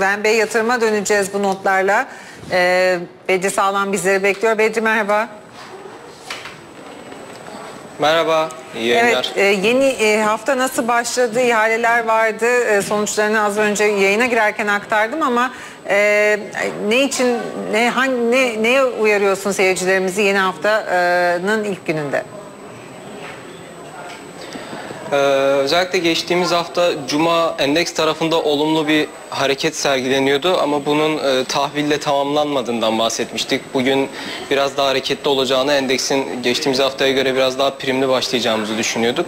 Ben Bey yatırıma döneceğiz bu notlarla. Ee, Bedri Sağlam bizleri bekliyor. Bedri merhaba. Merhaba, iyi yayınlar. Evet, e, yeni e, hafta nasıl başladı? İhaleler vardı. E, sonuçlarını az önce yayına girerken aktardım ama e, ne için, ne hangi ne neye uyarıyorsun seyircilerimizi yeni haftanın ilk gününde? Ee, özellikle geçtiğimiz hafta Cuma endeks tarafında olumlu bir hareket sergileniyordu ama bunun e, tahville tamamlanmadığından bahsetmiştik. Bugün biraz daha hareketli olacağını, endeksin geçtiğimiz haftaya göre biraz daha primli başlayacağımızı düşünüyorduk.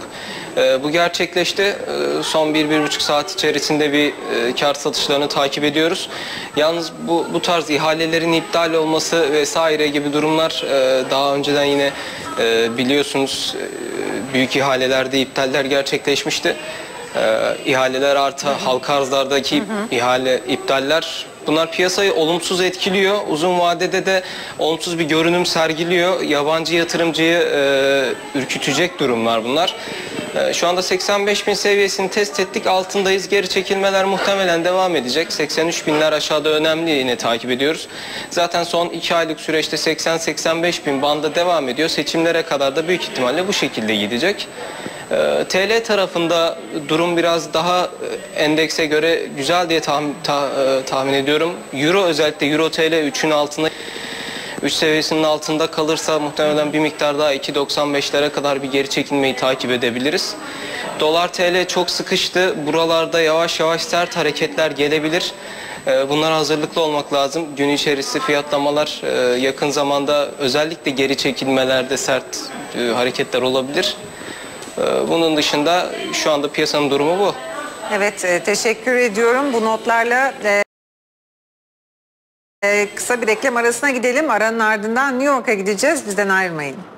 E, bu gerçekleşti. E, son bir, bir buçuk saat içerisinde bir e, kar satışlarını takip ediyoruz. Yalnız bu, bu tarz ihalelerin iptal olması vesaire gibi durumlar e, daha önceden yine e, biliyorsunuz e, büyük ihalelerde iptaller gerçekleşmişti. Ee, ihaleler artı halka arzlardaki ihale iptaller bunlar piyasayı olumsuz etkiliyor. Uzun vadede de olumsuz bir görünüm sergiliyor. Yabancı yatırımcıyı e, ürkütecek durumlar bunlar. E, şu anda 85 bin seviyesini test ettik. Altındayız. Geri çekilmeler muhtemelen devam edecek. 83 binler aşağıda önemli yine takip ediyoruz. Zaten son 2 aylık süreçte 80-85 bin banda devam ediyor. Seçimlere kadar da büyük ihtimalle bu şekilde gidecek. Ee, TL tarafında durum biraz daha e, endekse göre güzel diye tahmin, ta- e, tahmin ediyorum. Euro özellikle Euro TL 3'ün altında 3 seviyesinin altında kalırsa muhtemelen bir miktar daha 2.95'lere kadar bir geri çekilmeyi takip edebiliriz. Dolar TL çok sıkıştı. Buralarda yavaş yavaş sert hareketler gelebilir. Ee, Bunlara hazırlıklı olmak lazım. Gün içerisi fiyatlamalar e, yakın zamanda özellikle geri çekilmelerde sert e, hareketler olabilir. Ee, Bunun dışında şu anda piyasanın durumu bu. Evet, e, teşekkür ediyorum. Bu notlarla e, e, kısa bir reklam arasına gidelim. Aranın ardından New York'a gideceğiz. Bizden ayrılmayın.